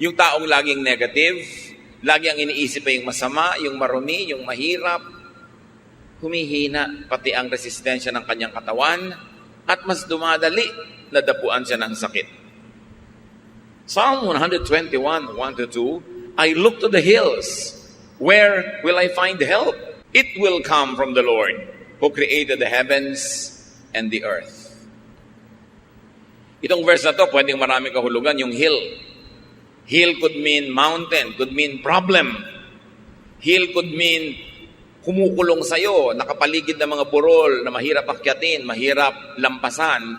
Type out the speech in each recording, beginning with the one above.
Yung taong laging negative, lagi ang iniisip ay yung masama, yung marumi, yung mahirap, humihina pati ang resistensya ng kanyang katawan at mas dumadali na dapuan siya ng sakit. Psalm 121, 1 to 2, I look to the hills. Where will I find help? It will come from the Lord who created the heavens and the earth. Itong verse na to, pwedeng maraming kahulugan, yung hill. Hill could mean mountain, could mean problem. Hill could mean kumukulong sa'yo, nakapaligid ng mga burol na mahirap akyatin, mahirap lampasan.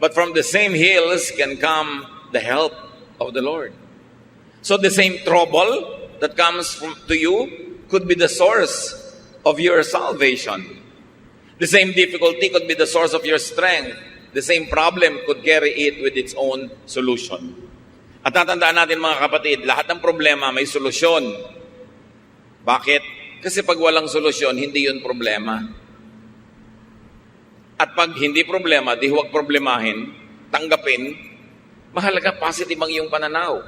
But from the same hills can come the help of the Lord. So the same trouble that comes from, to you could be the source of your salvation. The same difficulty could be the source of your strength. The same problem could carry it with its own solution. At tatandaan natin mga kapatid, lahat ng problema may solusyon. Bakit? Kasi pag walang solusyon, hindi yun problema. At pag hindi problema, di huwag problemahin, tanggapin, mahalaga positive ang iyong pananaw.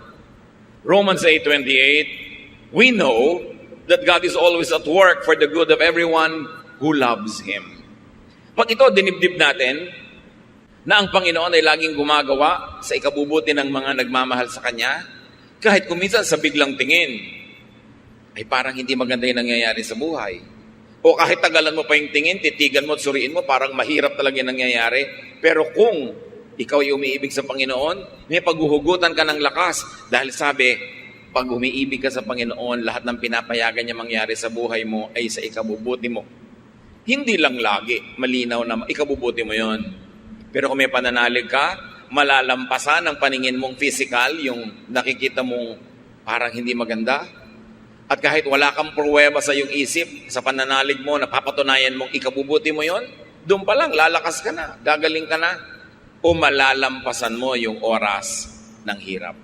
Romans 8.28, we know that God is always at work for the good of everyone who loves Him. Pag ito dinibdib natin, na ang Panginoon ay laging gumagawa sa ikabubuti ng mga nagmamahal sa Kanya, kahit kuminsan sa biglang tingin, ay parang hindi maganda yung nangyayari sa buhay. O kahit tagalan mo pa yung tingin, titigan mo at suriin mo, parang mahirap talaga yung nangyayari. Pero kung ikaw ay umiibig sa Panginoon, may paghuhugutan ka ng lakas. Dahil sabi, pag umiibig ka sa Panginoon, lahat ng pinapayagan niya mangyari sa buhay mo ay sa ikabubuti mo. Hindi lang lagi, malinaw na ikabubuti mo yon. Pero kung may pananalig ka, malalampasan ang paningin mong physical, yung nakikita mong parang hindi maganda. At kahit wala kang pruweba sa iyong isip, sa pananalig mo, napapatunayan mong ikabubuti mo yon, doon pa lang, lalakas ka na, gagaling ka na, o malalampasan mo yung oras ng hirap.